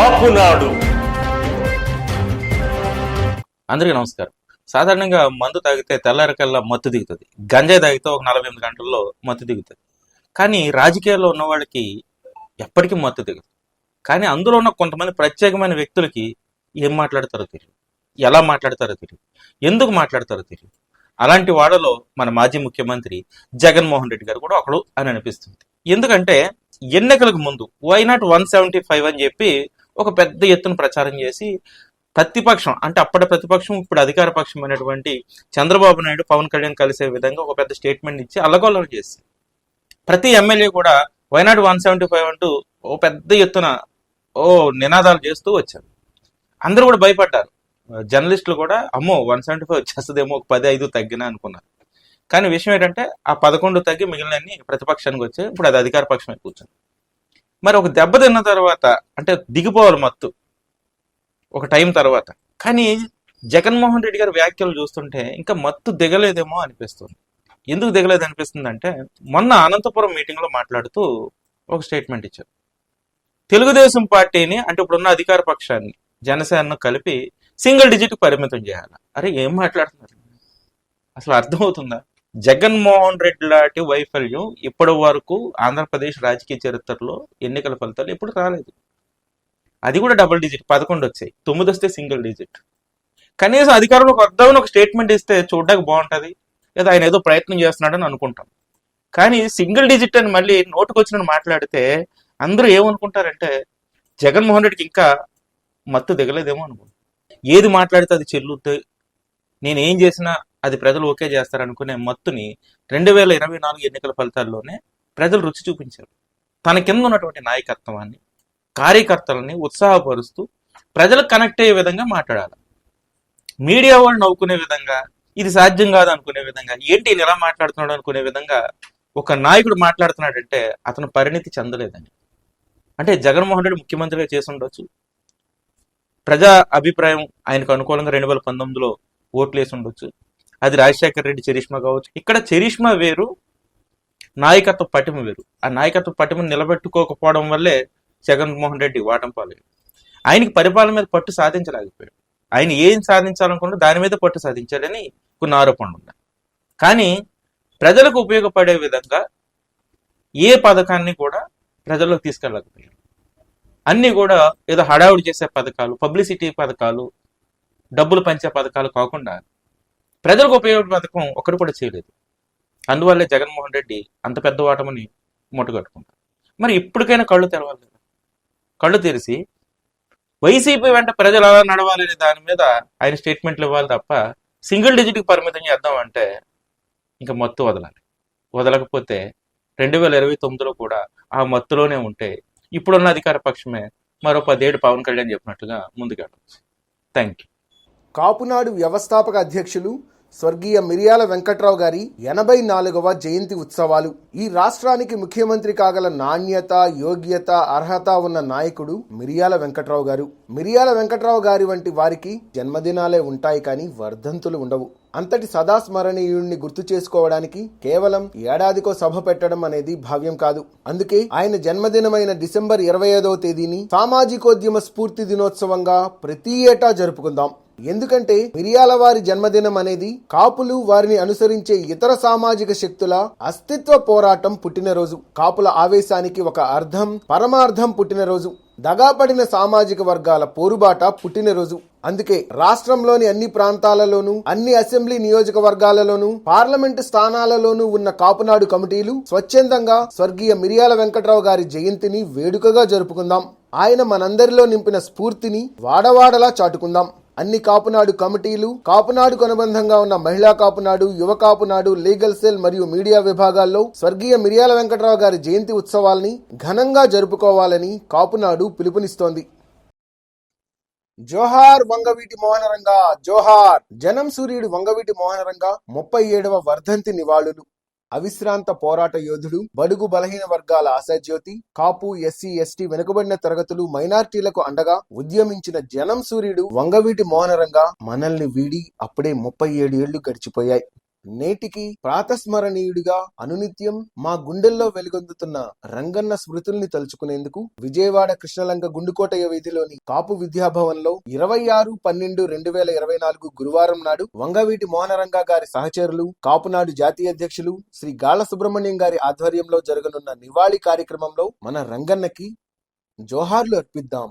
కాపునాడు అందరికీ నమస్కారం. సాధారణంగా మందు తాగితే తెల్లారికల్లా మత్తు దిగుతుంది. గంజాయి తాగితే ఒక నలభై ఎనిమిది గంటల్లో మత్తు దిగుతుంది. కానీ రాజకీయాల్లో ఉన్న వాళ్ళకి ఎప్పటికీ మత్తు దిగుతుంది కానీ అందులో ఉన్న కొంతమంది ప్రత్యేకమైన వ్యక్తులకి ఏం మాట్లాడతారో తెలియదు ఎలా మాట్లాడతారో తెలియదు ఎందుకు మాట్లాడతారో తెలియదు అలాంటి వాడలో మన మాజీ ముఖ్యమంత్రి జగన్మోహన్ రెడ్డి గారు కూడా ఒకడు అని అనిపిస్తుంది. ఎందుకంటే ఎన్నికలకు ముందు why not one seventy five అని చెప్పి ఒక పెద్ద ఎత్తున ప్రచారం చేసి ప్రతిపక్షం అంటే అప్పటి ప్రతిపక్షం ఇప్పుడు అధికార పక్షం అయినటువంటి చంద్రబాబు నాయుడు పవన్ కళ్యాణ్ కలిసే విధంగా ఒక పెద్ద స్టేట్మెంట్ ఇచ్చి అల్లగోలం చేసి ప్రతి ఎమ్మెల్యే కూడా వైనాడు వన్ సెవెంటీ ఫైవ్ అంటూ ఓ పెద్ద ఎత్తున ఓ నినాదాలు చేస్తూ వచ్చారు. అందరూ కూడా భయపడ్డారు. జర్నలిస్టులు కూడా అమ్మో వన్ సెవెంటీ ఫైవ్ వచ్చేస్తుందేమో ఒక పది ఐదు తగ్గినా అనుకున్నారు. కానీ విషయం ఏంటంటే ఆ పదకొండు తగ్గి మిగిలినన్ని ప్రతిపక్షానికి వచ్చాయి ఇప్పుడు అది అధికార పక్షమే కూర్చుంది మరి ఒక దెబ్బ తిన్న తర్వాత అంటే దిగిపోవాలి మత్తు ఒక టైం తర్వాత. కానీ జగన్మోహన్ రెడ్డి గారి వ్యాఖ్యలు చూస్తుంటే ఇంకా మత్తు దిగలేదేమో అనిపిస్తుంది. ఎందుకు దిగలేదు అనిపిస్తుంది అంటే మొన్న అనంతపురం మీటింగ్లో మాట్లాడుతూ ఒక స్టేట్మెంట్ ఇచ్చారు. తెలుగుదేశం పార్టీని అంటే ఇప్పుడున్న అధికార పక్షాన్ని జనసేనను కలిపి సింగిల్ డిజిట్ పరిమితం చేయాలి? అరే ఏం మాట్లాడుతున్నారు? అసలు అర్థమవుతుందా? జగన్మోహన్ రెడ్డి లాంటి వైఫల్యం ఇప్పటి వరకు ఆంధ్రప్రదేశ్ రాజకీయ చరిత్రలో ఎన్నికల ఫలితాలు ఎప్పుడు రాలేదు. అది కూడా డబుల్ డిజిట్ పదకొండు వచ్చాయి. తొమ్మిది వస్తే సింగిల్ డిజిట్. కనీసం అధికారంలోకి వద్దామని ఒక స్టేట్మెంట్ ఇస్తే చూడడానికి బాగుంటుంది. లేదా ఆయన ఏదో ప్రయత్నం చేస్తున్నాడని అనుకుంటాం. కానీ సింగిల్ డిజిట్ అని మళ్ళీ నోటుకు వచ్చిన మాట్లాడితే అందరూ ఏమనుకుంటారంటే జగన్మోహన్ రెడ్డికి ఇంకా మత్తు దిగలేదేమో అనుకుంటారు ఏది మాట్లాడితే అది చెల్లుద్ది. నేను ఏం చేసినా అది ప్రజలు ఓకే చేస్తారనుకునే మత్తుని రెండు వేల ఇరవై నాలుగు ఎన్నికల ఫలితాల్లోనే ప్రజలు రుచి చూపించారు. తన కింద ఉన్నటువంటి నాయకత్వాన్ని కార్యకర్తలని ఉత్సాహపరుస్తూ ప్రజలు కనెక్ట్ అయ్యే విధంగా మాట్లాడాలి. మీడియా వాళ్ళు నవ్వుకునే విధంగా ఇది సాధ్యం కాదు అనుకునే విధంగా ఏంటి ఇలా మాట్లాడుతున్నాడు అనుకునే విధంగా ఒక నాయకుడు మాట్లాడుతున్నాడంటే అతను పరిణితి చెందలేదని అంటే జగన్మోహన్ రెడ్డి ముఖ్యమంత్రిగా చేసి ఉండొచ్చు. ప్రజా అభిప్రాయం ఆయనకు అనుకూలంగా రెండు వేల పంతొమ్మిదిలో ఓట్లు వేసి ఉండొచ్చు. అది రాజశేఖర్ రెడ్డి చరిష్మా కావచ్చు. ఇక్కడ చరిష్మా వేరు నాయకత్వ పటిమ వేరు. ఆ నాయకత్వ పటిమను నిలబెట్టుకోకపోవడం వల్లే జగన్మోహన్ రెడ్డి వాటం పాలేదు ఆయనకి పరిపాలన మీద పట్టు సాధించలేకపోయాడు. ఆయన ఏం సాధించాలనుకున్నా దాని మీద పట్టు సాధించాలని కొన్ని ఆరోపణలు ఉన్నాయి. కానీ ప్రజలకు ఉపయోగపడే విధంగా ఏ పథకాన్ని కూడా ప్రజల్లోకి తీసుకెళ్ళకపోయాడు అన్ని కూడా ఏదో హడావుడి చేసే పథకాలు పబ్లిసిటీ పథకాలు డబ్బులు పంచే పథకాలు కాకుండా ప్రజలకు ఉపయోగపడే పథకం ఒకరు కూడా చేయలేదు. అందువల్లే జగన్మోహన్ రెడ్డి అంత పెద్ద ఓటమని మూటగట్టుకుంటారు మరి ఇప్పటికైనా కళ్ళు తెరవాలి కదా. కళ్ళు తెరిచి వైసీపీ వెంట ప్రజలు అలా నడవాలనే దాని మీద ఆయన స్టేట్మెంట్లు ఇవ్వాలి తప్ప సింగిల్ డిజిట్కి పరిమితం చేద్దాం అంటే ఇంకా మత్తు వదలాలి. వదలకపోతే రెండు వేల ఇరవై తొమ్మిదిలో కూడా ఆ మత్తులోనే ఉంటే ఇప్పుడున్న అధికార పక్షమే మరో పదేడు పవన్ కళ్యాణ్ చెప్పినట్టుగా ముందుకెళ్ళవచ్చు థ్యాంక్ యూ కాపునాడు వ్యవస్థాపక అధ్యక్షులు స్వర్గీయ మిరియాల వెంకట్రావు గారి ఎనభై నాలుగవ జయంతి ఉత్సవాలు. ఈ రాష్ట్రానికి ముఖ్యమంత్రి కాగల నాణ్యత యోగ్యత అర్హత ఉన్న నాయకుడు మిరియాల వెంకట్రావు గారు. మిరియాల వెంకట్రావు గారి వంటి వారికి జన్మదినాలే ఉంటాయి కానీ వర్ధంతులు ఉండవు. అంతటి సదాస్మరణీయుణ్ణి గుర్తు చేసుకోవడానికి కేవలం ఏడాదికో సభ పెట్టడం అనేది భావ్యం కాదు. అందుకే ఆయన జన్మదినమైన డిసెంబర్ ఇరవై ఐదవ తేదీని సామాజికోద్యమ స్ఫూర్తి దినోత్సవంగా ప్రతి ఏటా జరుపుకుందాం. ఎందుకంటే మిరియాల వారి జన్మదినం అనేది కాపులు వారిని అనుసరించే ఇతర సామాజిక శక్తుల అస్తిత్వ పోరాటం పుట్టినరోజు. కాపుల ఆవేశానికి ఒక అర్థం పరమార్థం పుట్టినరోజు. దగాపడిన సామాజిక వర్గాల పోరుబాట పుట్టినరోజు. అందుకే రాష్ట్రంలోని అన్ని ప్రాంతాలలోనూ అన్ని అసెంబ్లీ నియోజకవర్గాలలోనూ పార్లమెంటు స్థానాలలోనూ ఉన్న కాపునాడు కమిటీలు స్వచ్ఛందంగా స్వర్గీయ మిరియాల వెంకట్రావు గారి జయంతిని వేడుకగా జరుపుకుందాం. ఆయన మనందరిలో నింపిన స్ఫూర్తిని వాడవాడలా చాటుకుందాం. అన్ని కాపునాడు కమిటీలు కాపునాడుకు అనుబంధంగా ఉన్న మహిళా కాపునాడు యువ కాపునాడు లీగల్ సెల్ మరియు మీడియా విభాగాల్లో స్వర్గీయ మిరియాల వెంకటరావు గారి జయంతి ఉత్సవాల్ని ఘనంగా జరుపుకోవాలని కాపునాడు పిలుపునిస్తోంది. జోహార్ వంగవీటి మోహనరంగా జోహార్ జనం సూర్యుడు వంగవీటి మోహనరంగా ముప్పై ఏడవ వర్ధంతి నివాళులు. అవిశ్రాంత పోరాట యోధుడు బడుగు బలహీన వర్గాల ఆశాజ్యోతి కాపు ఎస్సీ ఎస్టీ వెనుకబడిన తరగతులు మైనార్టీలకు అండగా ఉద్యమించిన జనం సూర్యుడు వంగవీటి మోనరంగా మనల్ని వీడి అప్పుడే ముప్పై ఏడు ఏళ్ళు గడిచిపోయాయి. నేటికి ప్రాతస్మరణీయుడిగా అనునిత్యం మా గుండెల్లో వెలుగొందుతున్న రంగన్న స్మృతుల్ని తలుచుకునేందుకు విజయవాడ కృష్ణలంక గుండుకోటయ్య వీధిలోని కాపు విద్యాభవన్లో ఇరవై ఆరు పన్నెండు రెండు వేల ఇరవై నాలుగు గురువారం నాడు వంగవీటి మోహనరంగ గారి సహచరులు కాపునాడు జాతీయ అధ్యక్షులు శ్రీ గాళ్ళ సుబ్రహ్మణ్యం గారి ఆధ్వర్యంలో జరగనున్న నివాళి కార్యక్రమంలో మన రంగన్నకి జోహార్లు అర్పిద్దాం.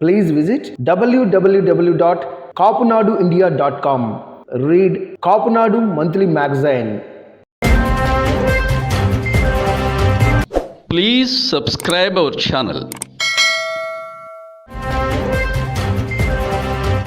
Please visit www.kapunaduindia.com. Read Kapunadu Monthly Magazine. Please subscribe our channel.